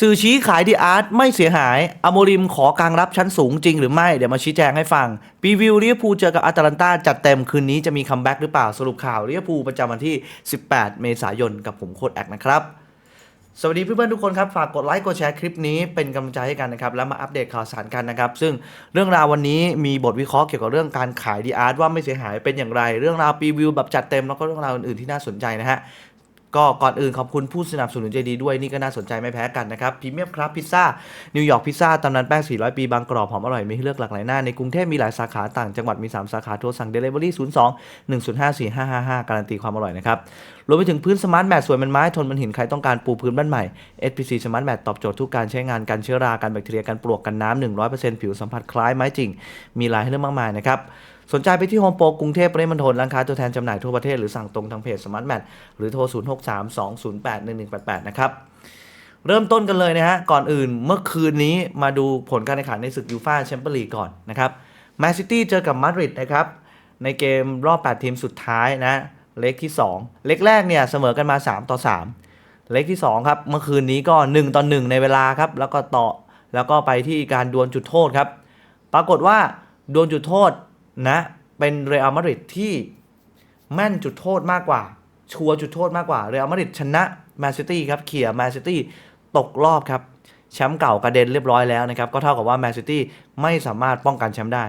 สื่อชี้ขายดีอาร์ตไม่เสียหาย อโมริมขอกลางรับชั้นสูงจริงหรือไม่ เดี๋ยวมาชี้แจงให้ฟังปีวิวเรียพูเจอกับอาตาลันตาจัดเต็มคืนนี้จะมีคัมแบ็กหรือเปล่าสรุปข่าวเรียพูประจำวันที่ 18 เมษายนกับผมโคดแอกนะครับ สวัสดีเพื่อนๆทุกคนครับ ฝากกดไลค์กดแชร์คลิปนี้เป็นกำลังใจให้กันนะครับ แล้วมาอัปเดตข่าวสารกันนะครับ ซึ่งเรื่องราววันนี้มีบทวิเคราะห์เกี่ยวกับเรื่องการขายดีอาร์ตว่าไม่เสียหายเป็นอย่างไร เรื่องราวปีวิวแบบจัดเต็มแล้วก็เรื่องราวอื่นๆที่น่าสนใจนะฮะ ก็ก่อนอื่นขอบคุณผู้สนับสนุนใจดีด้วยนี่ก็น่าสนใจไม่แพ้กันนะครับพรีเมียมครับพิซซ่านิวยอร์กพิซซ่าตำนานแป้ง 400 ปีบางกรอบหอมอร่อยมีให้เลือกหลากหลายหน้า ในกรุงเทพมีหลายสาขาต่างจังหวัดมี 3 สาขาโทรสั่งเดลิเวอรี่ 02 105 4555 การันตีความอร่อยนะครับรวมไปถึงพื้นสมาร์ทแมทสวยมันไม้ทนมันหินใครต้องการปูพื้นบ้านใหม่ SPC Smart Mat ตอบโจทย์ทุกการใช้งานกันเชื้อรากันแบคทีเรียกันปลวกกันน้ำ100%ผิวสัมผัสคล้ายไม้จริง มีลายให้เลือกมากมายนะครับ สนใจไปที่โฮมโปรกรุงเทพปริมณฑลร้านค้าตัวแทนจำหน่ายทั่วประเทศหรือสั่งตรงทางเพจสมาร์ทแมทหรือโทร 0632081188 นะครับ เริ่มต้นกันเลยนะฮะ ก่อนอื่นเมื่อคืนนี้มาดูผลการแข่งขันในศึกยูฟ่าแชมเปี้ยนลีกก่อนนะครับแมนซิตี้เจอกับมาดริดนะครับในเกมรอบ 8 ทีมสุดท้ายนะเล็กที่ 2 เล็กแรกเนี่ยเสมอกันมา 3 ต่อ 3 เล็กที่ 2 ครับ เมื่อคืนนี้ก็ 1 ต่อ 1 ในเวลาครับ แล้วก็ต่อแล้วก็ไปที่การดวลจุดโทษครับ ปรากฏว่าดวลจุดโทษ นะเป็นเรอัลมาดริดที่แม่นจุดโทษมากกว่า ชัวร์จุดโทษมากกว่าเรอัลมาดริดชนะแมนซิตี้ครับเขี่ยแมนซิตี้ตกรอบครับแชมป์เก่ากระเด็นเรียบร้อยแล้วนะครับ ก็เท่ากับว่าแมนซิตี้ไม่สามารถป้องกันแชมป์ได้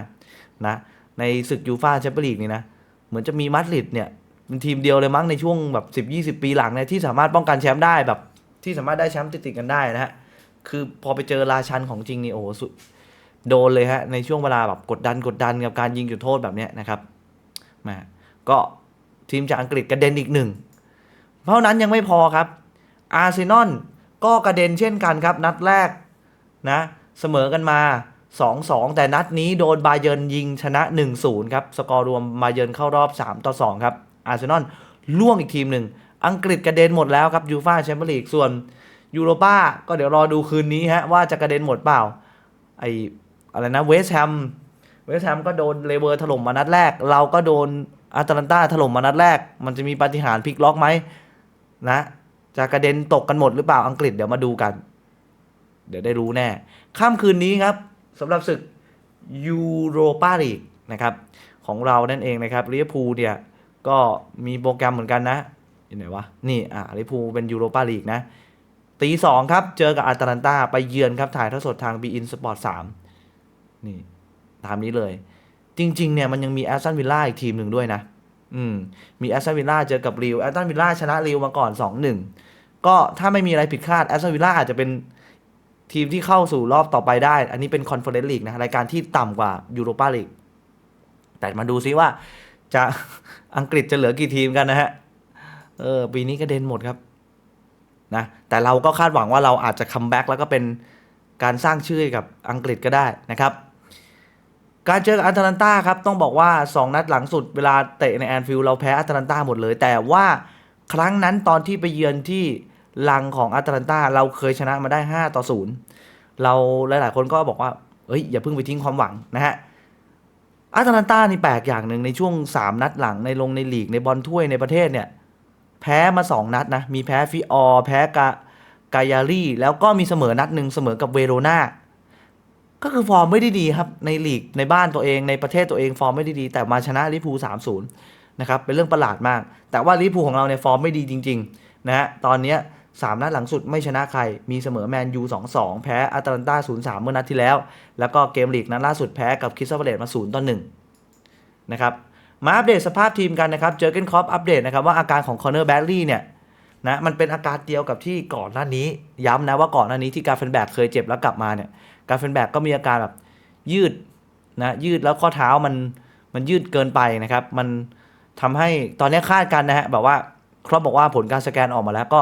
นะในศึกยูฟ่าแชมเปี้ยนลีกนี่นะ เหมือนจะมีมาดริดเนี่ยเป็นทีมเดียวเลยมั้งในช่วงแบบ 10-20 ปีหลังเนี่ยที่สามารถป้องกันแชมป์ได้แบบ ที่สามารถได้แชมป์ติดๆกันได้นะฮะคือพอไปเจอราชันของจริงนี่โอ้โหสุด โดนเลยฮะในช่วงเวลาแบบกดดันกดดันกับการยิงจุดโทษแบบนี้นะครับมาก็ทีมจากอังกฤษกระเด็นอีกหนึ่งเท่านั้นยังไม่พอครับ อาร์เซนอลก็กระเด็นเช่นกันครับ นัดแรกนะเสมอกันมา 2-2 แต่นัดนี้โดนบาเยิร์นยิงชนะ 1-0 ครับ สกอร์รวมบาเยิร์นเข้ารอบ 3 ต่อ 2 ครับ อาร์เซนอลล่วงอีกทีมหนึ่ง อังกฤษกระเด็นหมดแล้วครับยูฟ่าแชมเปี้ยนลีกส่วนยูโรป้าก็เดี๋ยวรอดูคืนนี้ฮะว่าจะกระเด็นหมดเปล่า ไอ อะไรนะเวสแฮมเวสแฮมก็โดนเลเวอร์ถล่มมานัดแรก เราก็โดนอาตแลนตาถล่มมานัดแรก มันจะมีปาฏิหาริย์พลิกล็อกไหมนะจะกระเด็นตกกันหมดหรือเปล่าอังกฤษเดี๋ยวมาดูกัน เดี๋ยวได้รู้แน่ค่ำคืนนี้ครับสำหรับศึกยูโรปาลีกนะครับของเรานั่นเองนะครับลิเวอร์พูลเนี่ยก็มีโปรแกรมเหมือนกันนะอยู่ไหนวะนี่อ่าลิเวอร์พูลเป็นยูโรปาลีกนะตีสองครับ เจอกับอาตแลนตาไปเยือนครับถ่ายทอดสดทาง b ีอินสปอร์ตสาม นี่ตามนี้เลย จริง ๆ เนี่ยมันยังมีแอสตันวิลล่าอีกทีมหนึ่งด้วยนะ อืม มีแอสตันวิลล่าเจอกับริวแอสตันวิลล่าชนะริวมาก่อน 2-1 ก็ถ้าไม่มีอะไรผิดคาดแอสตันวิลล่าอาจจะเป็นทีมที่เข้าสู่รอบต่อไปได้ อันนี้เป็นคอนเฟอเรนซ์ลีกนะ รายการที่ต่ำกว่ายูโรปาลีก แต่มาดูซิว่าจะอังกฤษจะเหลือกี่ทีมกันนะฮะ เออ ปีนี้ก็เด่นหมดครับ นะ แต่เราก็คาดหวังว่าเราอาจจะคัมแบ็กแล้วก็เป็นการสร้างชื่อให้กับอังกฤษก็ได้นะครับ การเจอกับอัตแลนตาครับต้องบอกว่า 2 นัดหลังสุดเวลาเตะในแอนฟิลด์เราแพ้อัตแลนตาหมดเลย แต่ว่าครั้งนั้นตอนที่ไปเยือนที่ลังของอัตแลนตาเราเคยชนะมาได้ 5 ต่อ 0 เราหลาย ๆ คนก็บอกว่าเอ้ยอย่าเพิ่งไปทิ้งความหวังนะฮะอัตแลนตานี่แปลกอย่างหนึ่งในช่วง 3 นัดหลังในลงในลีกในบอลถ้วยในประเทศเนี่ย แพ้มา 2 นัดนะ มีแพ้ฟิออร์แพ้กากายารี่แล้วก็มีเสมอนัดหนึ่งเสมอกับเวโรนา ก็คือฟอร์มไม่ได้ดีครับ ในลีกในบ้านตัวเองในประเทศตัวเองฟอร์มไม่ได้ดี แต่มาชนะลิพูสามศูนย์นะครับเป็นเรื่องประหลาดมาก แต่ว่าลิพูของเราเนี่ยฟอร์มไม่ดีจริงๆนะฮะตอนเนี้ยสามนัดหลังสุดไม่ชนะใคร มีเสมอแมนยูสองสองแพ้อาตแลนตาศูนย์สามเมื่อนัดที่แล้ว แล้วก็เกมลีกนัดล่าสุดแพ้กับคริสตัลพาเลตมาศูนย์ต่อหนึ่งนะครับมาอัปเดตสภาพทีมกันนะครับ เจอเกนคอปอัปเดตนะครับว่าอาการของคอนเนอร์แบดลี่เนี่ยนะมันเป็นอาการเดียวกับที่ก่อนหน้านี้ ย้ำนะว่าก่อนหน้านี้ที่การเฟนแบกเคยเจ็บแล้วกลับมาเนี่ย การเฟนแบกก็มีอาการแบบยืดนะยืดแล้วข้อเท้ามันมันยืดเกินไปนะครับ มันทำให้ตอนนี้คาดกันนะฮะแบบว่าครอบบอกว่าผลการสแกนออกมาแล้วก็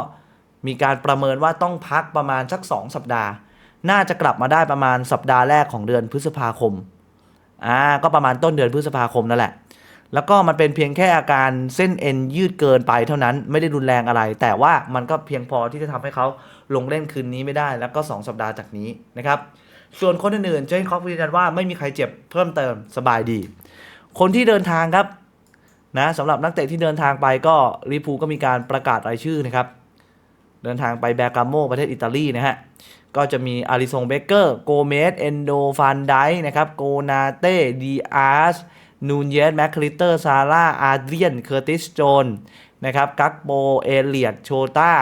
มีการประเมินว่าต้องพักประมาณสัก 2 สัปดาห์ น่าจะกลับมาได้ประมาณสัปดาห์แรกของเดือนพฤษภาคมอ่าก็ประมาณต้นเดือนพฤษภาคมนั่นแหละ แล้วก็มันเป็นเพียงแค่อาการเส้นเอ็นยืดเกินไปเท่านั้นไม่ได้รุนแรงอะไร แต่ว่ามันก็เพียงพอที่จะทำให้เขาลงเล่นคืนนี้ไม่ได้ แล้วก็ 2 สัปดาห์จากนี้นะครับ ส่วนคนอื่นๆเจนคอกยืนยันว่าไม่มีใครเจ็บเพิ่มเติมสบายดี คนที่เดินทางครับนะสำหรับนักเตะที่เดินทางไปก็รีพูก็มีการประกาศรายชื่อนะครับเดินทางไปแบกาโมประเทศอิตาลีนะฮะก็จะมีอาริซงเบเกอร์โกเมสเอนโดฟันไดนะครับโกนาเต้ดีอาร์สนูนเยสแมคคลิเตอร์ซาร่าอาเดียนเคอร์ติสโจนนะครับกักโบเอเลียดโชตา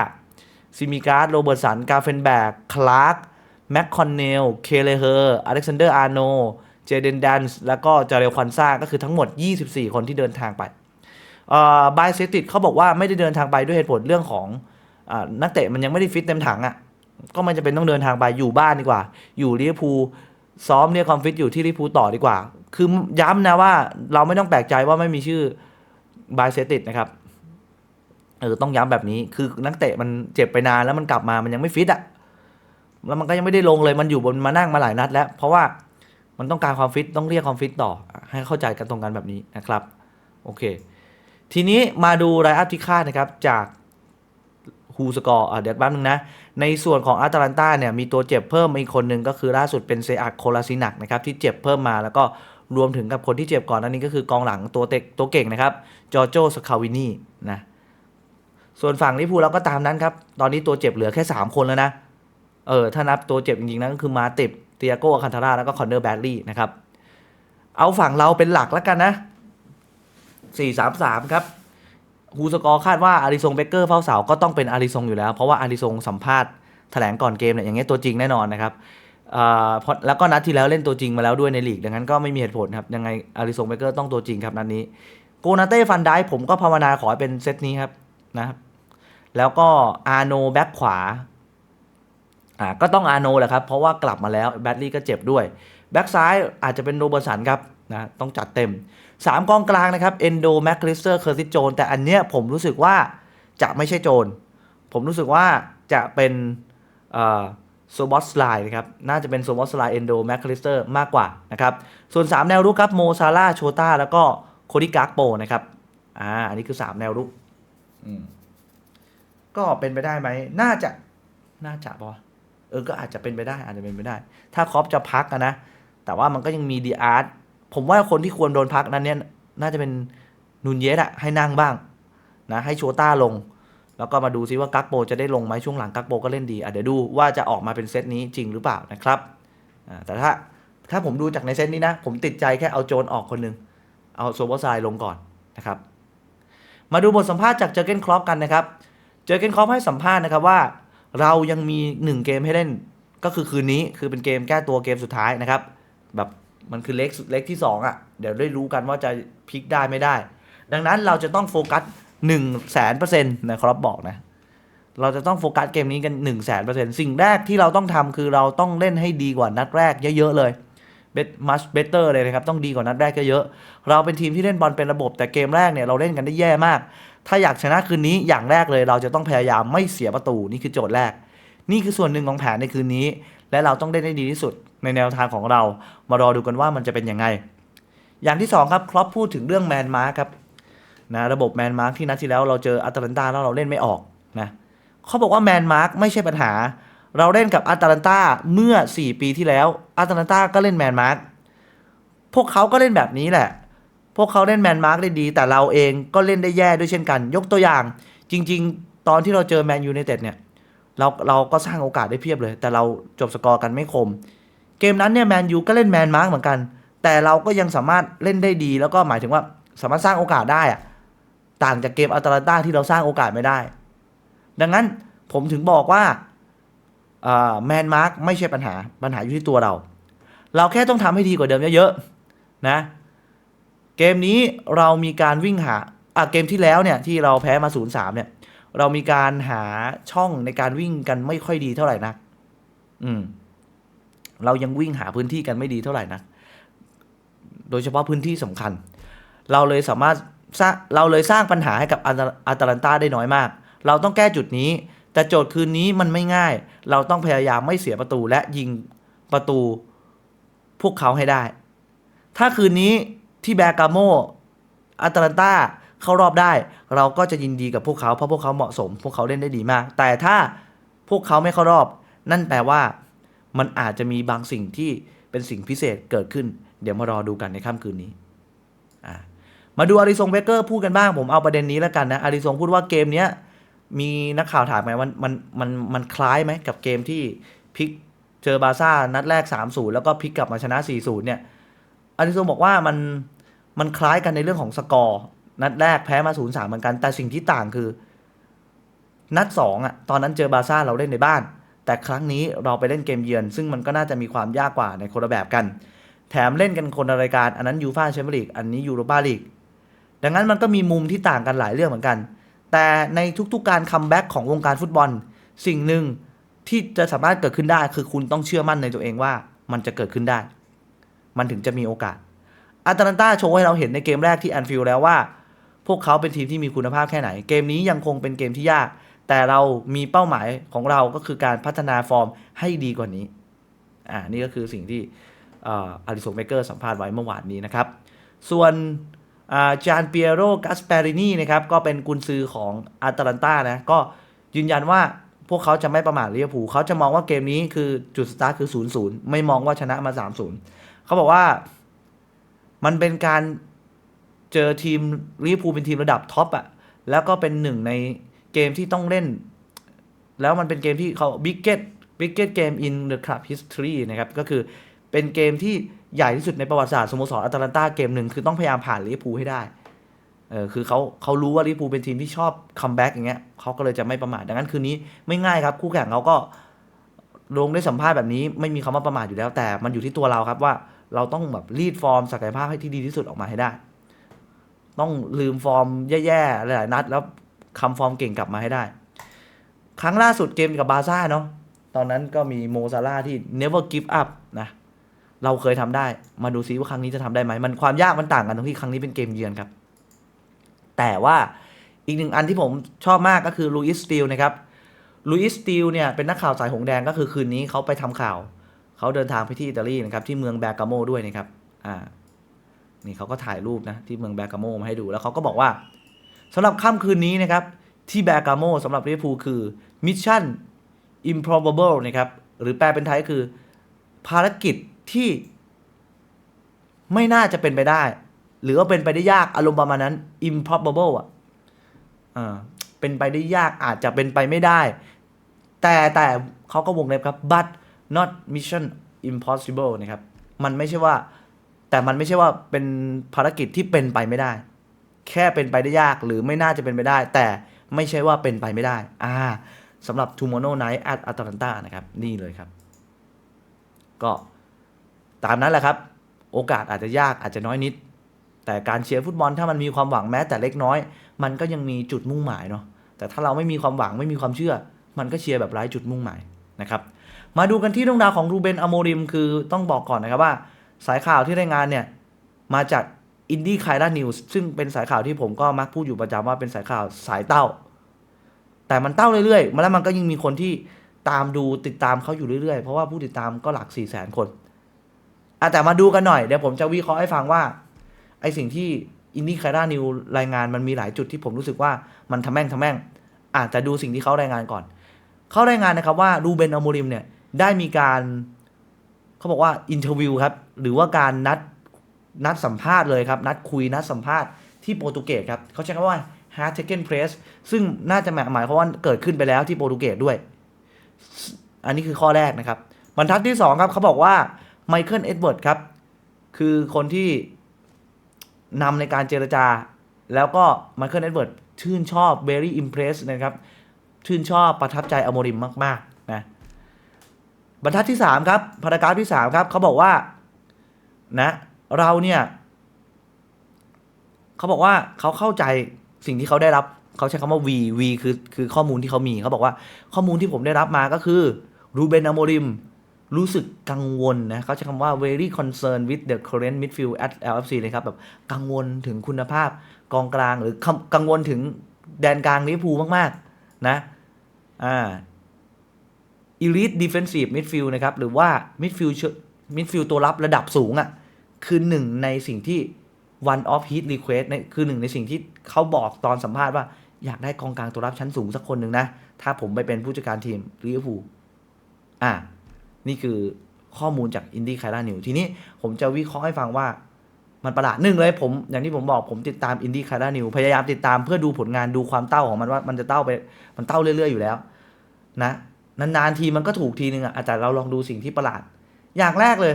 ซิมิการ์ดโรเบิร์ตสันกาเฟนแบกคลาร์ก แม็กคอนเนล เคเลเฮอร์ อเล็กซานเดอร์อาร์โน เจเดนดันส์แล้วก็จาเรลควันซ่าก็คือทั้งหมด 24 คนที่เดินทางไปบายเซติดเขาบอกว่าไม่ได้เดินทางไปด้วยเหตุผลเรื่องของอนักเตะมันยังไม่ได้ฟิตเต็มถังอะ่ะ ก็ไม่จะเป็นต้องเดินทางไปอยู่บ้านดีกว่า อยู่ลิเวอร์พูลซ้อมเรียกความฟิตอยู่ที่ลิเวอร์พูลต่อดีกว่า คือย้ำนะว่าเราไม่ต้องแปลกใจว่าไม่มีชื่อบายเซติดนะครับเออต้องย้ำแบบนี้คือนักเตะมันเจ็บไปนานแล้วมันกลับมามันยังไม่ฟิตอะ แล้วมันก็ยังไม่ได้ลงเลยมันอยู่บนมานั่งมาหลายนัด แล้วเพราะว่ามันต้องการความฟิตต้องเรียกความฟิตต่อ ให้เข้าใจกันตรงกันแบบนี้นะครับโอเค ทีนี้มาดูรายอัพที่คาดนะครับจากฮูสกอร์เดี๋ยวแป๊บนึงนะ ในส่วนของอาตาลันตาเนี่ยมีตัวเจ็บเพิ่มมาอีกคนหนึ่งก็คือล่าสุดเป็นเซอักโคลาซินักนะครับที่เจ็บเพิ่มมาแล้วก็รวมถึงกับคนที่เจ็บก่อนนั้นนี้ก็คือกองหลังตัวเต็กตัวเก่งนะครับจอร์โจสคาวินีนะส่วนฝั่งลิเวอร์พูลเราก็ตามนั้นครับ ตอนนี้ตัวเจ็บเหลือแค่ 3 คนแล้วนะ เออถ้านับตัวเจ็บจริงๆนะก็คือมาติบเตียโก้คันทาร่าแล้วก็คอนเนอร์แบดลี่นะครับ เอาฝั่งเราเป็นหลักแล้วกันนะ 4-3-3 ครับฮูสกอร์คาดว่าอาริซงเบเกอร์เฝ้าเสาก็ต้องเป็นอาริซงอยู่แล้ว เพราะว่าอาริซงสัมภาษณ์แถลงก่อนเกมเนี่ยอย่างเงี้ยตัวจริงแน่นอนนะครับอ่าเพแล้วก็นัดที่แล้วเล่นตัวจริงมาแล้วด้วยในลีก ดังนั้นก็ไม่มีเหตุผลครับ ยังไงอาริซงเบเกอร์ต้องตัวจริงครับนัดนี้ โกนาเต้ฟันได้ผมก็ภาวนาขอให้เป็นเซตนี้ครับนะครับ แล้วก็อาโนแบ็คขวา อ่าก็ต้องอาโนแหละครับ เพราะว่ากลับมาแล้วแบดลี่ก็เจ็บด้วย แบ็คซ้ายอาจจะเป็นโรเบอร์สันครับนะต้องจัดเต็ม 3 กองกลางนะครับเอนโดแมคคลิสเตอร์เคอร์ซิโจนแต่อันเนี้ยผมรู้สึกว่าจะไม่ใช่โจน ผมรู้สึกว่าจะเป็นโซบอสไลน์นะครับ น่าจะเป็นโซบอสไลน์เอนโดแมคคลิสเตอร์มากกว่านะครับ ส่วน 3 แนวรุกครับโมซาร่าโชต้าแล้วก็โคดิกากโปนะครับอ่าอันนี้คือ 3 แนวรุกอืมก็เป็นไปได้ไหม น่าจะ น่าจะปะเออก็อาจจะเป็นไปได้อาจจะเป็นไปได้ ถ้าครอปจะพักนะ แต่ว่ามันก็ยังมีดีอาร์ตผมว่าคนที่ควรโดนพักนั้นเนี่ยน่าจะเป็นนูนเยสอะให้นั่งบ้างนะให้โชต้าลง แล้วก็มาดูซิว่ากักโปจะได้ลงไหมช่วงหลังกักโปก็เล่นดีอะเดี๋ยวดูว่าจะออกมาเป็นเซตนี้จริงหรือเปล่านะครับอ่าแต่ถ้าถ้าผมดูจากในเซตนี้นะ ผมติดใจแค่เอาโจนออกคนหนึ่งเอาโซโบไซลงก่อนนะครับ มาดูบทสัมภาษณ์จากเจอเกนครอปกันนะครับ เจอเกนครอปให้สัมภาษณ์นะครับว่า เรายังมี 1 เกมให้เล่นก็คือคืนนี้คือเป็นเกมแก้ตัวเกมสุดท้ายนะครับ แบบมันคือเล็กเล็กที่ 2 อะ เดี๋ยวได้รู้กันว่าจะพลิกได้ไม่ได้ ดังนั้นเราจะต้องโฟกัส1 0 0 0 0แสนเปอร์เซ็นต์นะครับบอกนะ เราจะต้องโฟกัสเกมนี้กัน1 0 0 0 0แสนเปอร์เซ็นต์สิ่งแรกที่เราต้องทำคือเราต้องเล่นให้ดีกว่านัดแรกเยอะๆเลยเบสมัชเบเตอร์เลยนะครับ ต้องดีกว่านัดแรกเยอะๆเราเป็นทีมที่เล่นบอลเป็นระบบแต่เกมแรกเนี่ยเราเล่นกันได้แย่มาก ถ้าอยากชนะคืนนี้อย่างแรกเลย เราจะต้องพยายามไม่เสียประตูนี่คือโจทย์แรก นี่คือส่วนหนึ่งของแผนในคืนนี้ และเราต้องได้ได้ดีที่สุดในแนวทางของเรา มารอดูกันว่ามันจะเป็นยังไง อย่างที่2ครับครอปพูดถึงเรื่องแมนมาร์ครับนะระบบแมนมาร์ที่นัดที่แล้วเราเจออัตแลนตาแล้วเราเล่นไม่ออกนะเขาบอกว่าแมนมาร์ไม่ใช่ปัญหา เราเล่นกับอัตแลนตาเมื่อ 4 ปีที่แล้วอัตแลนตาก็เล่นแมนมาร์พวกเขาก็เล่นแบบนี้แหละ พวกเขาเล่นแมนมาร์กได้ดี แต่เราเองก็เล่นได้แย่ด้วยเช่นกัน ยกตัวอย่างจริง ๆ ตอนที่เราเจอแมนยูไนเต็ดเนี่ยเราเราก็สร้างโอกาสได้เพียบเลย แต่เราจบสกอร์กันไม่คม เกมนั้นเนี่ยแมนยูก็เล่นแมนมาร์กเหมือนกัน แต่เราก็ยังสามารถเล่นได้ดี แล้วก็หมายถึงว่าสามารถสร้างโอกาสได้อะต่างจากเกมอัตแลนตาที่เราสร้างโอกาสไม่ได้ ดังนั้นผมถึงบอกว่าแมนมาร์กไม่ใช่ปัญหาปัญหาอยู่ที่ตัวเรา เราแค่ต้องทำให้ดีกว่าเดิมเยอะๆนะ เกมนี้เรามีการวิ่งหาอะเกมที่แล้วเนี่ยที่เราแพ้มา 0-3 เนี่ย เรามีการหาช่องในการวิ่งกันไม่ค่อยดีเท่าไหร่นะอืม เรายังวิ่งหาพื้นที่กันไม่ดีเท่าไหร่นะโดยเฉพาะพื้นที่สำคัญ เราเลยสามารถสร้างเราเลยสร้างปัญหาให้กับอัตแลนตาได้น้อยมาก เราต้องแก้จุดนี้ แต่โจทย์คืนนี้มันไม่ง่าย เราต้องพยายามไม่เสียประตูและยิงประตูพวกเขาให้ได้ ถ้าคืนนี้ ที่แบกาโมอัตแลนตาเข้ารอบได้ เราก็จะยินดีกับพวกเขาเพราะพวกเขาเหมาะสม พวกเขาเล่นได้ดีมาก แต่ถ้าพวกเขาไม่เข้ารอบ นั่นแปลว่า มันอาจจะมีบางสิ่งที่เป็นสิ่งพิเศษเกิดขึ้น เดี๋ยวมารอดูกันในค่ำคืนนี้มาดูอาริซงเบเกอร์พูดกันบ้าง ผมเอาประเด็นนี้แล้วกันนะอาริซงพูดว่าเกมนี้มีนักข่าวถามไหมว่ามันมันมันคล้ายไหมกับเกมที่พลิกเจอบาร์ซ่านัดแรก 3-0 แล้วก็พลิกกลับมาชนะ 4-0 เนี่ยอาริโซบอกว่ามัน มันคล้ายกันในเรื่องของสกอร์นัดแรกแพ้มา0-3เหมือนกัน แต่สิ่งที่ต่างคือ นัด2อะตอนนั้นเจอบาซ่าเราเล่นในบ้าน แต่ครั้งนี้เราไปเล่นเกมเยือน ซึ่งมันก็น่าจะมีความยากกว่าในคนละแบบกัน แถมเล่นกันคนละรายการ อันนั้นยูฟ่าแชมเปี้ยนลีกอันนี้ยูโรปาลีกดังนั้นมันก็มีมุมที่ต่างกันหลายเรื่องเหมือนกัน แต่ในทุกๆการคัมแบ็กของวงการฟุตบอล สิ่งหนึ่งที่จะสามารถเกิดขึ้นได้คือคุณต้องเชื่อมั่นในตัวเองว่ามันจะเกิดขึ้นได้ มันถึงจะมีโอกาส อาตาลันตาโชว์ให้เราเห็นในเกมแรกที่แอนฟิลด์แล้วว่า พวกเขาเป็นทีมที่มีคุณภาพแค่ไหน เกมนี้ยังคงเป็นเกมที่ยาก แต่เรามีเป้าหมายของเราก็คือการพัฒนาฟอร์มให้ดีกว่านี้อ่านี่ก็คือสิ่งที่อาริโซเมเกอร์สัมภาษณ์ไว้เมื่อวานนี้นะครับ ส่วนจานเปียโรกัสเปรินีนะครับก็เป็นกุนซือของอาตาลันตานะก็ยืนยันว่าพวกเขาจะไม่ประมาทลิเวอร์พูลเขาจะมองว่าเกมนี้คือจุดสตาร์คือ 0 0 ไม่มองว่าชนะมา 3 0 เขาบอกว่า มันเป็นการเจอทีมลิเวอร์พูลเป็นทีมระดับท็อปอะแล้วก็เป็นหนึ่งในเกมที่ต้องเล่น แล้วมันเป็นเกมที่เขา biggest biggest game in the club history นะครับ ก็คือเป็นเกมที่ใหญ่ที่สุดในประวัติศาสตร์สโมสรอาตาลันตาเกมหนึ่งคือต้องพยายามผ่านลิเวอร์พูลให้ได้เออคือเขาเขารู้ว่าลิเวอร์พูลเป็นทีมที่ชอบคัมแบ็กอย่างเงี้ยเขาก็เลยจะไม่ประมาทดังนั้นคืนนี้ไม่ง่ายครับ คู่แข่งเขาก็ลงได้สัมภาษณ์แบบนี้ไม่มีคำว่าประมาทอยู่แล้วแต่มันอยู่ที่ตัวเราครับว่า เราต้องแบบรีดฟอร์มศักยภาพให้ที่ดีที่สุดออกมาให้ได้ ต้องลืมฟอร์มแย่ๆหลายๆนัด แล้วคำฟอร์มเก่งกลับมาให้ได้ ครั้งล่าสุดเกมกับบาซ่าเนาะตอนนั้นก็มีโมซาร่าที่ never give up นะเราเคยทำได้ มาดูซิว่าครั้งนี้จะทำได้ไหม มันความยากมันต่างกันตรงที่ครั้งนี้เป็นเกมเยือนครับ แต่ว่าอีกหนึ่งอันที่ผมชอบมากก็คือลูอิสสตีลนะครับ ลูอิสสตีลเนี่ยเป็นนักข่าวสายหงแดงก็คือคืนนี้เขาไปทำข่าว เขาเดินทางไปที่อิตาลีนะครับที่เมืองแบกาโมด้วยนะครับอ่านี่เขาก็ถ่ายรูปนะที่เมืองแบกาโมมาให้ดูแล้วเขาก็บอกว่าสำหรับค่ำคืนนี้นะครับที่แบกาโมสำหรับลิเวอร์พูลคือมิชชั่น improbable นะครับหรือแปลเป็นไทยคือ ภารกิจที่ ไม่น่าจะเป็นไปได้ หรือว่าเป็นไปได้ยากอารมณ์ประมาณนั้น improbable อะอ่าเป็นไปได้ยากอาจจะเป็นไปไม่ได้ แต่แต่เขาก็วงเล็บครับ but not mission impossible นะครับ มันไม่ใช่ว่า แต่มันไม่ใช่ว่าเป็นภารกิจที่เป็นไปไม่ได้ แค่เป็นไปได้ยากหรือไม่น่าจะเป็นไปได้ แต่ไม่ใช่ว่าเป็นไปไม่ได้ อ่าสำหรับ Tomorrow Night at Atlanta นะครับ นี่เลยครับ ก็ตามนั้นแหละครับ โอกาสอาจจะยากอาจจะน้อยนิด แต่การเชียร์ฟุตบอลถ้ามันมีความหวังแม้แต่เล็กน้อย มันก็ยังมีจุดมุ่งหมายเนาะแต่ถ้าเราไม่มีความหวังไม่มีความเชื่อ มันก็เชียร์แบบไร้จุดมุ่งหมายนะครับ มาดูกันที่เรื่องราวของรูเบนอโมริม คือต้องบอกก่อนนะครับว่า สายข่าวที่รายงานเนี่ย มาจากอินดี้ไคลานิวส์ซึ่งเป็นสายข่าวที่ผมก็มักพูดอยู่ประจำว่าเป็นสายข่าวสายเต้า แต่มันเต้าเรื่อยๆมาแล้วมันก็ยังมีคนที่ตามดูติดตามเขาอยู่เรื่อยๆ เพราะว่าผู้ติดตามก็หลัก4ี่แสนคนอะแต่มาดูกันหน่อย เดี๋ยวผมจะวิเคราะห์ให้ฟังว่าไอสิ่งที่อินดี้ไคลานิวรายงานมันมีหลายจุดที่ผมรู้สึกว่ามันทำแม่งทำแม่งอาจจะดูสิ่งที่เขารายงานก่อน เขารายงานนะครับว่ารูเบนอโมริมเนี่ย ได้มีการเขาบอกว่าอินเทอร์วิวครับ หรือว่าการนัดนัดสัมภาษณ์เลยครับ นัดคุยนัดสัมภาษณ์ที่โปรตุเกสครับเขาใช้คำว่า hard taken place ซึ่งน่าจะหมายความว่าเกิดขึ้นไปแล้วที่โปรตุเกสด้วย อันนี้คือข้อแรกนะครับ บรรทัดที่ 2 ครับเขาบอกว่าไมเคิลเอ็ดเวิร์ดครับ คือคนที่นำในการเจรจา แล้วก็ไมเคิลเอ็ดเวิร์ดชื่นชอบ very impressed นะครับ ชื่นชอบประทับใจอโมริมมาก ๆ นะ บรรทัดที่ 3 ครับพารากราฟที่ 3 ครับเขาบอกว่านะเราเนี่ยเขาบอกว่าเขาเข้าใจสิ่งที่เขาได้รับเขาใช้คำว่า V V คือคือข้อมูลที่เขามีเขาบอกว่าข้อมูลที่ผมได้รับมาก็คือรูเบนอโมริมรู้สึกกังวลนะเขาใช้คำว่า very concerned with the current midfield at LFC เลยครับแบบกังวลถึงคุณภาพกองกลางหรือกังวลถึงแดนกลางลิเวอร์พูลมาก ๆ นะอ่า elite defensive midfield นะครับหรือว่า midfield midfield ตัวรับระดับสูงอะ่ะคือหนึ่งในสิ่งที่ one of his request เนี่ยคือหนึ่งในสิ่งที่เขาบอกตอนสัมภาษณ์ว่า อยากได้กองกลางตัวรับชั้นสูงสักคนหนึ่งนะ ถ้าผมไปเป็นผู้จัดการทีมลิเวอร์พูลอ่านี่คือข้อมูลจากอินดี้ไคลานิวทีนี้ผมจะวิเคราะห์ให้ฟังว่ามันประหลาดหนึ่งเลยผม อย่างที่ผมบอกผมติดตามอินดี้คารานิวพยายามติดตามเพื่อดูผลงานดูความเต้าของมันว่ามันจะเต้าไปมันเต้าเรื่อย ๆ อยู่แล้ว นะ นานๆทีมันก็ถูกทีนึงอะแต่เราลองดูสิ่งที่ประหลาด อย่างแรกเลย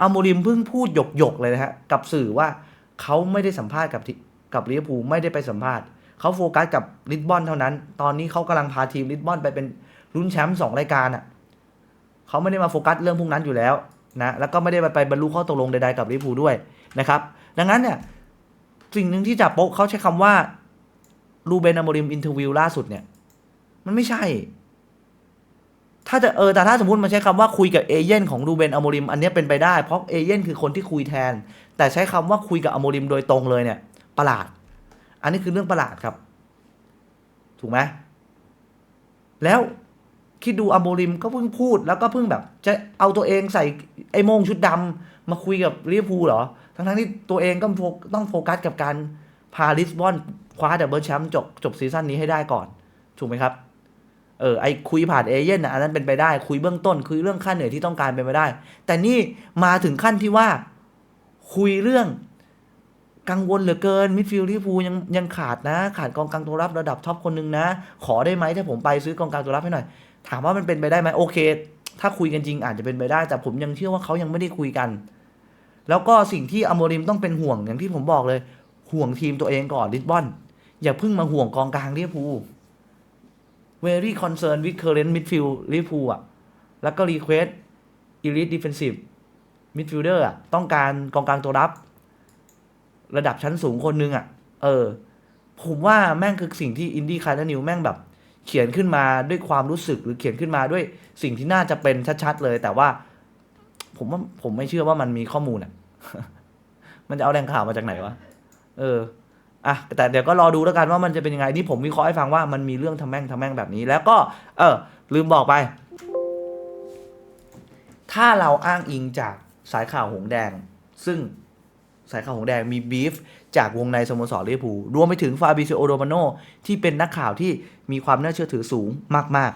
อาโมริมเพิ่งพูดหยกๆเลยนะฮะกับสื่อว่าเขาไม่ได้สัมภาษณ์กับกับลิเวอร์พูลไม่ได้ไปสัมภาษณ์เขาโฟกัสกับลิสบอนเท่านั้น ตอนนี้เขากำลังพาทีมลิสบอนไปเป็นลุ้นแชมป์สองรายการอะเขาไม่ได้มาโฟกัสเรื่องพวกนั้นอยู่แล้วนะแล้วก็ไม่ได้ไปบรรลุข้อตกลงใดๆกับลิเวอร์พูลด้วยนะครับดังนั้นเนี่ยสิ่งหนึ่งที่จับโป๊ะเขาใช้คำว่ารูเบนอโมริมอินเทอร์วิวล่าสุดเนี่ยมันไม่ใช่ ถ้าจะเออแต่ถ้าสมมติมันใช้คำว่าคุยกับเอเย่นของรูเบนอโมริมอันนี้เป็นไปได้เพราะเอเย่นคือคนที่คุยแทน แต่ใช้คำว่าคุยกับอโมริมโดยตรงเลยเนี่ยประหลาด อันนี้คือเรื่องประหลาดครับ ถูกไหมแล้วคิดดูอโมริมก็เพิ่งพูดแล้วก็เพิ่งแบบ จะเอาตัวเองใส่ไอ้โมงชุดดำมาคุยกับลิเวอร์พูลเหรอ ทั้งๆที่ตัวเองก็ต้องโฟกัสกับการพาลิสบอนคว้าดับเบิลแชมป์จบจบซีซั่นนี้ให้ได้ก่อน ถูกไหมครับ เออไอคุยผ่านเอเย่นอะอันนั้นเป็นไปได้คุยเบื้องต้น คุยเรื่องค่าเหนื่อยที่ต้องการเป็นไปได้ แต่นี่มาถึงขั้นที่ว่า คุยเรื่อง กังวลเหลือเกินมิดฟิลด์ลิเวอร์พูยังยังขาดนะ ขาดกองกลางตัวรับระดับท็อปคนหนึ่งนะ ขอได้ไหมถ้าผมไปซื้อกองกลางตัวรับให้หน่อย ถามว่ามันเป็นไปได้ไหมโอเค ถ้าคุยกันจริงอาจจะเป็นไปได้ แต่ผมยังเชื่อว่าเขายังไม่ได้คุยกัน แล้วก็สิ่งที่อโมริมต้องเป็นห่วงอย่างที่ผมบอกเลย ห่วงทีมตัวเองก่อนลิสบอนอย่าเพิ่งมาห่วงกองกลางลิฟูล very concerned with current midfield ลิเวอร์พูลอะ แล้วก็ request elite defensive midfielder อะ ต้องการกองกลางตัวรับ ระดับชั้นสูงคนหนึงอะ เออ ผมว่าแม่งคือสิ่งที่อินดี้คาร์นิวแม่งแบบ เขียนขึ้นมาด้วยความรู้สึกหรือเขียนขึ้นมาด้วยสิ่งที่น่าจะเป็นชัดๆเลย แต่ว่า ผมว่าผมไม่เชื่อว่ามันมีข้อมูลอะ มันจะเอาแหล่งข่าวมาจากไหนวะ เออ อะแต่เดี๋ยวก็รอดูแล้วกันว่ามันจะเป็นยังไงนี่ผมวิเคราะห์ให้ฟังว่ามันมีเรื่องทำแม่งทำแม่งแบบนี้ แล้วก็ เออ ลืมบอกไป ถ้าเราอ้างอิงจากสายข่าวหงแดง ซึ่งสายข่าวหงแดงมีบีฟจากวงในสโมสรลิเวอร์พูลรวมไปถึงฟาบิซิโอโรมาโนที่เป็นนักข่าวที่มีความน่าเชื่อถือสูงมาก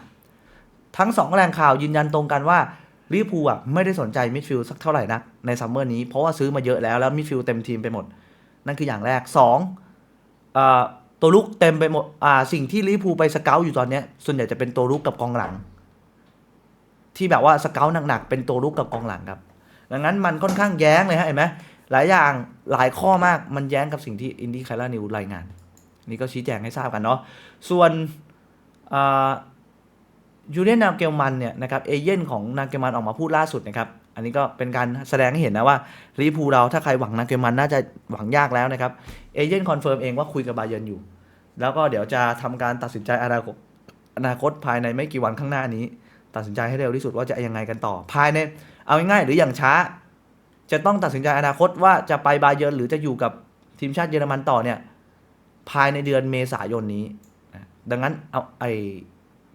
ๆ ทั้งสองแหล่งข่าวยืนยันตรงกันว่าลิเวอร์พูลอะไม่ได้สนใจมิดฟิลด์สักเท่าไหร่นักในซัมเมอร์นี้เพราะว่าซื้อมาเยอะแล้วแล้วมิดฟิลด์เต็มทีมไปหมด นั่นคืออย่างแรกสอง ตัวลุกเต็มไปหมดสิ่งที่ลิพูไปสเกลอยู่ตอนนี้ส่วนใหญ่จะเป็นตัวลุกกับกองหลัง ที่แบบว่าสเกลหนักๆเป็นตัวลุกกับกองหลังครับ ดังนั้นมันค่อนข้างแย้งเลยฮะเห็นไหมหลายอย่างหลายข้อมากมันแย้งกับสิ่งที่อินดี้คารานิวรายงาน นี่ก็ชี้แจงให้ทราบกันเนาะส่วนยูเลียนนาเกลมันเนี่ยนะครับเอเย่นของนาเกลมันออกมาพูดล่าสุดนะครับ อันนี้ก็เป็นการแสดงให้เห็นนะว่าลิเวอร์พูลเราถ้าใครหวังนาเกมันน่าจะหวังยากแล้วนะครับเอเย่นคอนเฟิร์มเองว่าคุยกับบาเยิร์นอยู่ แล้วก็เดี๋ยวจะทำการตัดสินใจอนาคตอนาคตภายในไม่กี่วันข้างหน้านี้ ตัดสินใจให้เร็วที่สุดว่าจะยังไงกันต่อ ภายใน เอาง่ายๆหรืออย่างช้า จะต้องตัดสินใจอนาคตว่าจะไปบาเยิร์นหรือจะอยู่กับทีมชาติเยอรมันต่อเนี่ยภายในเดือนเมษายนนี้ ดังนั้นเอาไอ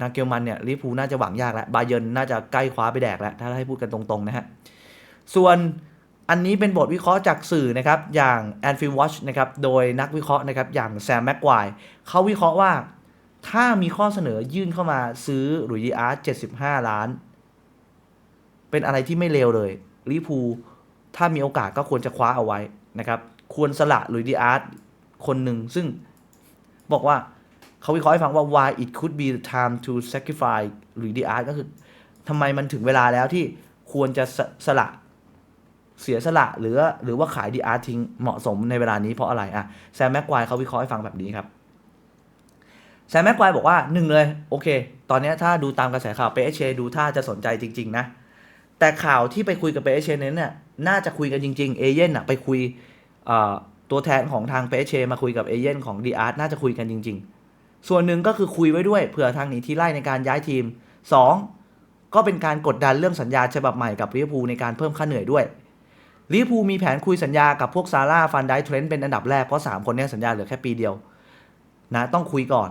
นาเกลมันเนี่ยลิเวอร์พูน่าจะหวังยากแล้วบาเยินน่าจะใกล้คว้าไปแดกแล้ว ถ้าให้พูดกันตรงๆนะฮะ ส่วนอันนี้เป็นบทวิเคราะห์จากสื่อนะครับ อย่าง Anfield Watch นะครับ โดยนักวิเคราะห์นะครับ อย่างแซมแม็กควายเขาวิเคราะห์ว่า ถ้ามีข้อเสนอยื่นเข้ามาซื้อหลุยส์ดีอาร์ต75 ล้าน เป็นอะไรที่ไม่เลวเลยลิเวอร์พูถ้ามีโอกาสก็ควรจะคว้าเอาไว้นะครับ ควรสละหลุยส์ดีอาร์ตคนหนึ่งซึ่งบอกว่า เขาวิเคราะห์ให้ฟังว่า why it could be the time to sacrifice หลุยส์ดีอาร์ตก็คือทำไมมันถึงเวลาแล้วที่ควรจะสสละเสียสละหรือหรือว่าขายดีอาร์ทิ้งเหมาะสมในเวลานี้เพราะอะไรอะแซมแม็กควายเขาวิเคราะห์ให้ฟังแบบนี้ครับแซมแม็กควายบอกว่าหนึ่งเลยโอเค ตอนนี้ถ้าดูตามกระแสข่าวเปเชดูถ้าจะสนใจจริง ๆ นะ แต่ข่าวที่ไปคุยกับเปเชนั้นเนี่ยน่าจะคุยกันจริง ๆ เอเย่นอะไปคุยตัวแทนของทางเปเชมาคุยกับเอเย่นของดีอาร์น่าจะคุยกันจริง ๆ ส่วนหนึ่งก็คือคุยไว้ด้วยเผื่อทางหนีที่ไล่ในการย้ายทีมสองก็เป็นการกดดันเรื่องสัญญาฉบับใหม่กับลิเวอร์พูลในการเพิ่มค่าเหนื่อยด้วยลิเวอร์พูลมีแผนคุยสัญญากับพวกซาร่าฟันไดเทรนต์เป็นอันดับแรกเพราะ3คนนี้สัญญาเหลือแค่ปีเดียวนะต้องคุยก่อน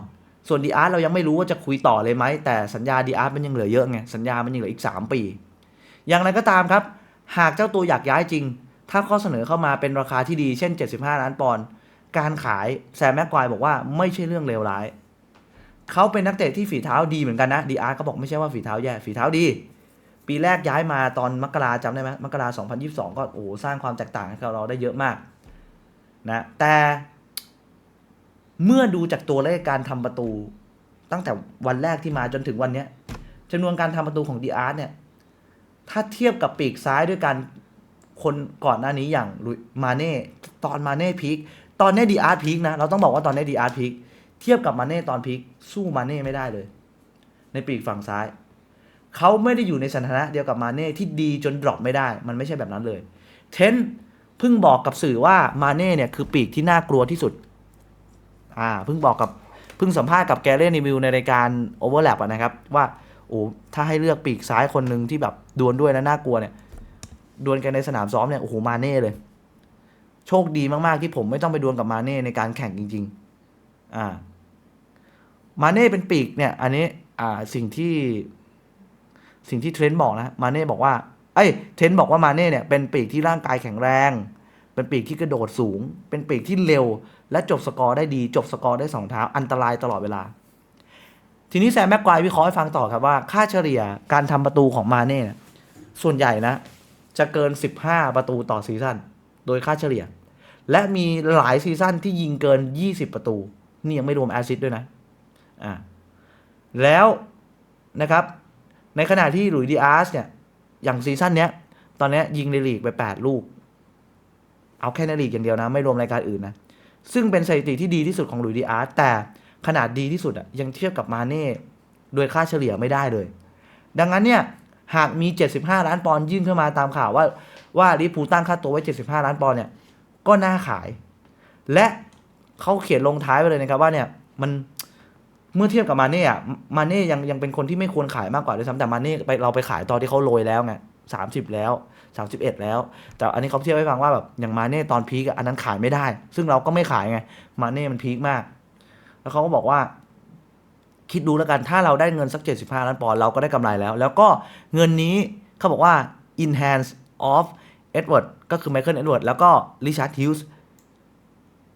ส่วนดีอาร์เรายังไม่รู้ว่าจะคุยต่อเลยไหมแต่สัญญาดีอาร์มันยังเหลือเยอะไงสัญญามันยังเหลืออีก 3 ปี อย่างไรก็ตามครับ หากเจ้าตัวอยากย้ายจริง ถ้าข้อเสนอเข้ามาเป็นราคาที่ดีเช่น 75 ล้านปอนด์การขายแซมแม็กควายบอกว่าไม่ใช่เรื่องเลวร้าย เขาเป็นนักเตะที่ฝีเท้าดีเหมือนกันนะดีอาร์เขาบอกไม่ใช่ว่าฝีเท้าแย่ฝีเท้าดี ปีแรกย้ายมาตอนมกราจำได้ไหมมกรา2022ก็โอ้สร้างความแตกต่างให้กับเราได้เยอะมากนะแต่เมื่อดูจากตัวเลขการทำประตู ตั้งแต่วันแรกที่มาจนถึงวันเนี้ยจำนวนการทำประตูของดีอาร์ตเนี่ย ถ้าเทียบกับปีกซ้ายด้วยกันคนก่อนหน้านี้อย่างมาเน่ตอนมาเน่พีคตอนนี้ดีอาร์ตพีคนะ เราต้องบอกว่าตอนนี้ดีอาร์ตพีค เทียบกับมาเน่ตอนพีคสู้มาเน่ไม่ได้เลย ในปีกฝั่งซ้าย เขาไม่ได้อยู่ในสถานะเดียวกับมาเน่ที่ดีจนดรอปไม่ได้ มันไม่ใช่แบบนั้นเลย เทนเพิ่งบอกกับสื่อว่ามาเน่เนี่ยคือปีกที่น่ากลัวที่สุด อ่าเพิ่งบอกกับเพิ่งสัมภาษณ์กับแกเรนนิวิวในรายการโอเวอร์แลปนะครับ ว่าโอ้ถ้าให้เลือกปีกซ้ายคนหนึ่งที่แบบดวลด้วยแล้วน่ากลัวเนี่ยดวลกันในสนามซ้อมเนี่ยโอ้โหมาเน่เลย โชคดีมากๆที่ผมไม่ต้องไปดวลกับมาเน่ในการแข่งจริง ๆ อ่า มาเน่เป็นปีกเนี่ย อันนี้อ่าสิ่งที่ สิ่งที่เทรนต์บอกนะมาเน่บอกว่าเอ้ยเทรนต์บอกว่ามาเน่เนี่ยเป็นปีกที่ร่างกายแข็งแรง เป็นปีกที่กระโดดสูง เป็นปีกที่เร็ว และจบสกอร์ได้ดี จบสกอร์ได้สองเท้าอันตรายตลอดเวลา ทีนี้แซมแม็กควายวิเคราะห์ให้ฟังต่อครับว่า ค่าเฉลี่ยการทำประตูของมาเน่ส่วนใหญ่นะ จะเกิน 15 ประตูต่อซีซั่นโดยค่าเฉลี่ย และมีหลายซีซั่นที่ยิงเกิน 20 ประตู นี่ยังไม่รวมแอสซิสต์ด้วยนะ อ่าแล้วนะครับ ในขณะที่หลุยส์ดีอาร์สเนี่ย อย่างซีซั่นเนี้ย ตอนนี้ยิงในลีกไป 8 ลูก เอาแค่ในลีกอย่างเดียวนะ ไม่รวมรายการอื่นนะ ซึ่งเป็นสถิติที่ดีที่สุดของหลุยส์ดีอาร์สแต่ขนาดดีที่สุดอะยังเทียบกับมาเน่โดยค่าเฉลี่ยไม่ได้เลย ดังนั้นเนี่ย หากมี 75 ล้านปอนด์ยื่นเข้ามาตามข่าวว่าว่าลิเวอร์พูตั้งค่าตัวไว้ 75 ล้านปอนด์เนี่ย ก็น่าขาย และเขาเขียนลงท้ายไปเลยนะครับว่าเนี่ยมัน เมื่อเทียบกับมาเน่อะมาเน่ยังยังเป็นคนที่ไม่ควรขายมากกว่าด้วยซ้ำแต่มาเน่ไปเราไปขายตอนที่เขาโรยแล้วไงสามสิบแล้วสามสิบเอ็ดแล้ว แต่อันนี้เขาเทียบให้ฟังว่าแบบอย่างมาเน่ตอนพีกอันนั้นขายไม่ได้ ซึ่งเราก็ไม่ขายไงมาเน่มันพีคมาก แล้วเขาก็บอกว่า คิดดูแล้วกันถ้าเราได้เงินสัก75ล้านปอนด์เราก็ได้กำไรแล้ว แล้วก็เงินนี้เขาบอกว่า in hands of Edward ก็คือ Michael Edward แล้วก็ Richard Hughes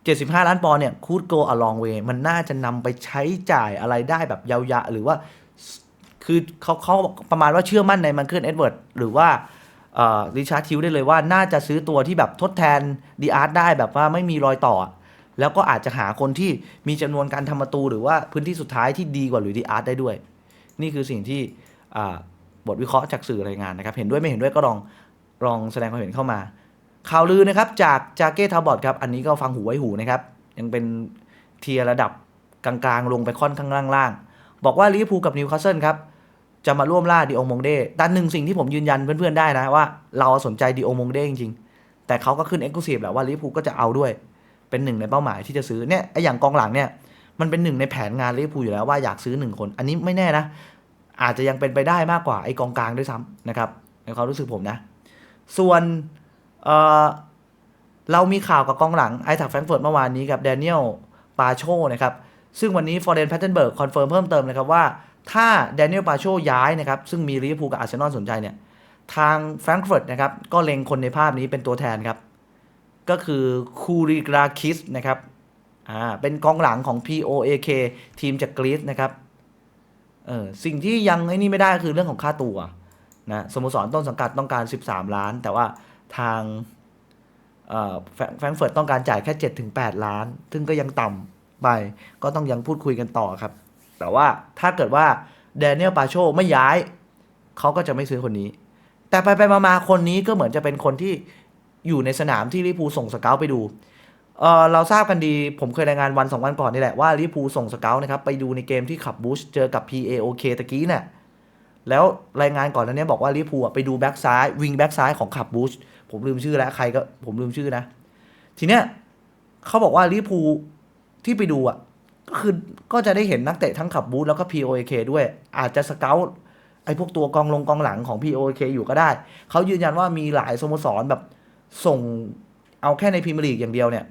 75 ล้านปอนด์เนี่ย could go a long way มันน่าจะนำไปใช้จ่ายอะไรได้แบบยาวๆหรือว่า คือเขาเขาประมาณว่าเชื่อมั่นใน Michael Edward หรือว่าริชาร์ดฮิวได้เลยว่าน่าจะซื้อตัวที่แบบทดแทนดีอาร์ตได้แบบว่าไม่มีรอยต่อ แล้วก็อาจจะหาคนที่มีจำนวนการทำประตู หรือว่าพื้นที่สุดท้ายที่ดีกว่าหลุยส์ดีอาร์ตได้ด้วย นี่คือสิ่งที่บทวิเคราะห์จากสื่อรายงานนะครับ เห็นด้วยไม่เห็นด้วยก็ลองลองแสดงความเห็นเข้ามา ข่าวลือนะครับจากจาเก้ทาบอดครับ อันนี้ก็ฟังหูไว้หูนะครับ ยังเป็นเทียร์ระดับกลางๆ ลงไปค่อนข้างล่างๆ บอกว่าลิเวอร์พูลกับนิวคาสเซิลครับ จะมาร่วมล่าดิโอมงเด้ด้านหนึ่งสิ่งที่ผมยืนยันเพื่อนๆได้นะว่าเราสนใจดิโอมงเด้จริงๆ แต่เขาก็ขึ้นเอ็กซ์คลูซีฟแหละว่าลิเวอร์พูลก็จะเอาด้วย เป็นหนึ่งในเป้าหมายที่จะซื้อเนี่ยไออย่างกองหลังเนี่ยมันเป็นหนึ่งในแผนงานลิเวอร์พูลอยู่แล้วว่าอยากซื้อหนึ่งคน อันนี้ไม่แน่นะ อาจจะยังเป็นไปได้มากกว่าไอกองกลางด้วยซ้ำนะครับในความรู้สึกผมนะ ส่วน เอ่อเรามีข่าวกับกองหลังไอทักแฟรงเฟิร์ตเมื่อวานนี้กับแดเนียลปาโชนะครับซึ่งวันนี้ฟอร์เรนแพตเทนเบิร์กคอนเฟิร์มเพิ่มเติมนะครับว่าถ้าแดเนียลปาโชย้ายนะครับซึ่งมีลิเวอร์พูลกับอาร์เซนอลสนใจเนี่ยทางแฟรงเฟิร์ตนะครับก็เล็งคนในภาพนี้เป็นตัวแทนครับ ก็คือคูริกราคิสนะครับอ่าเป็นกองหลังของ POAK ทีมจากกรีซนะครับเออสิ่งที่ยังไอ้นี่ไม่ได้คือเรื่องของค่าตัวนะสโมสรต้นสังกัดต้องการ 13 ล้าน แต่ว่า ทางแฟรงเฟิร์ตต้องการจ่ายแค่ 7-8 ล้าน ซึ่งก็ยังต่ำไป ก็ต้องยังพูดคุยกันต่อครับ แต่ว่าถ้าเกิดว่าแดเนียลปาโชไม่ย้าย เขาก็จะไม่ซื้อคนนี้ แต่ไปไปมาๆคนนี้ก็เหมือนจะเป็นคนที่อยู่ในสนามที่ลิเวอร์พูส่งสเกลไปดูเเราทราบกันดี ผมเคยรายงานวันสองวันก่อนนี่แหละว่าลิเวอร์พูส่งสเกลนะครับไปดูในเกมที่ขับบูชเจอกับ PAOK ตะกี้เนี่ยแล้วรายงานก่อนนั้นนี้บอกว่าลิเวอร์พูไปดูแบ็กซ้ายวิงแบ็กซ้ายของขับบูช ผมลืมชื่อแล้วใครก็ผมลืมชื่อนะ ทีเนี้ยเขาบอกว่าลิพูที่ไปดูอะ ก็คือก็จะได้เห็นนักเตะทั้งขับบูธแล้วก็ POK ด้วย อาจจะสเกลไอ้พวกตัวกองลงกองหลังของ POK อยู่ก็ได้ เขายืนยันว่ามีหลายสโมสรแบบส่งเอาแค่ในพรีเมียร์ลีกอย่างเดียวเนี่ย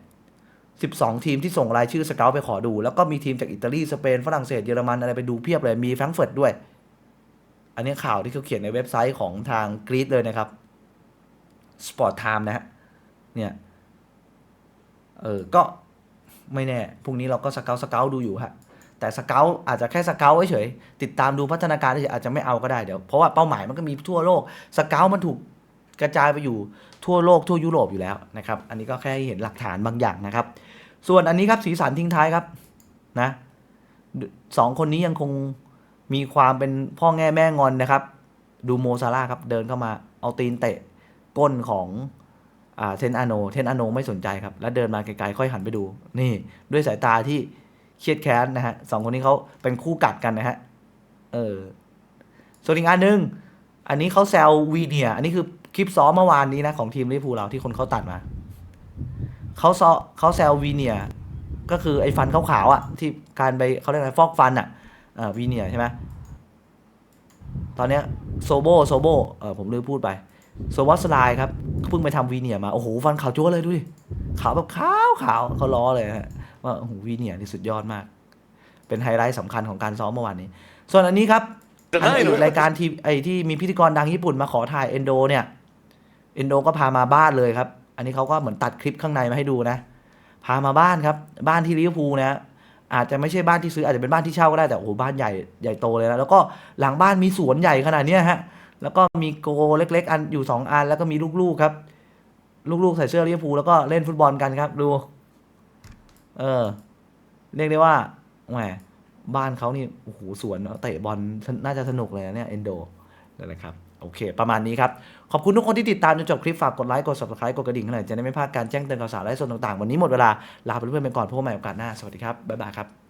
12 ทีมที่ส่งรายชื่อสเกลไปขอดู แล้วก็มีทีมจากอิตาลี สเปน ฝรั่งเศส เยอรมันอะไรไปดูเพียบเลย มีแฟรงก์เฟิร์ตด้วย อันนี้ข่าวที่เขาเขียนในเว็บไซต์ของทางกรีซเลยนะครับ Sport Time นะฮะเนี่ยเออก็ไม่แน่พรุ่งนี้เราก็สเกลสเกลดูอยู่ฮะแต่สเกลอาจจะแค่สเกลเฉยๆติดตามดูพัฒนาการเฉยอาจจะไม่เอาก็ได้เดี๋ยวเพราะว่าเป้าหมายมันก็มีทั่วโลกสเกลมันถูกกระจายไปอยู่ทั่วโลกทั่วยุโรปอยู่แล้วนะครับ อันนี้ก็แค่เห็นหลักฐานบางอย่างนะครับ ส่วนอันนี้ครับสีสันทิ้งท้ายครับนะสองคนนี้ยังคงมีความเป็นพ่อแง่แม่งอนนะครับ ดูโมซาร่าครับเดินเข้ามาเอาตีนเตะ ก้นของเทนอาโน เทนอาโนไม่สนใจครับ แล้วเดินมาไกลๆ ค่อยหันไปดู นี่ด้วยสายตาที่เครียดแค้นนะฮะสองคนนี้เขาเป็นคู่กัดกันนะฮะ เออ ส่วนอีกอันหนึ่งอันนี้เขาแซววีเนีย อันนี้คือคลิปซ้อมเมื่อวานนี้นะ ของทีมลิเวอร์พูลเราที่คนเขาตัดมา เขาซอเขาแซววีเนีย ก็คือไอ้ฟันขาวๆอะ ที่การไปเขาเรียกอะไรฟอกฟันอะวีเนียใช่ไหมตอนเนี้ยโซโบโซโบเออผมลืมพูดไป โซวัสไลน์ครับเพิ่งไปทำวีเนียร์มา โอ้โหฟันขาวจั๊วเลยดูดิขาวแบบขาวขาวเขาล้อเลยฮะว่าโอ้โหวีเนียร์นี่สุดยอดมาก เป็นไฮไลท์สำคัญของการซ้อมเมื่อวานนี้ ส่วนอันนี้ครับอันนี้รายการที่ไอที่มีพิธีกรดังญี่ปุ่นมาขอถ่ายเอนโดเนี่ยเอนโดก็พามาบ้านเลยครับ อันนี้เขาก็เหมือนตัดคลิปข้างในมาให้ดูนะ พามาบ้านครับ บ้านที่ลิเวอร์พูลนะอาจจะไม่ใช่บ้านที่ซื้ออาจจะเป็นบ้านที่เช่าก็ได้แต่โอ้โหบ้านใหญ่ใหญ่โตเลยนะแล้วก็หลังบ้านมีสวนใหญ่ขนาดเนี้ยฮะ แล้วก็มีโกเล็ก ๆ อันอยู่สองอัน แล้วก็มีลูกๆครับ ลูกๆใส่เสื้อลิเวอร์พูลแล้วก็เล่นฟุตบอลกันครับดู เออ เรียกได้ว่าแหมบ้านเขานี่โอ้โหสวนเตะบอลน่าจะสนุกเลยนะเนี่ยเอนโดนั่นแหละครับโอเค ประมาณนี้ครับ ขอบคุณทุกคนที่ติดตามจนจบคลิป ฝากกดไลค์ กด subscribe กดกระดิ่งให้หน่อยจะได้ไม่พลาดการแจ้งเตือนข่าวสารและส่วนต่างๆ วันนี้หมดเวลา ลาไปเพื่อนๆไปก่อนพบกันใหม่โอกาสหน้า สวัสดีครับ บ๊ายบายครับ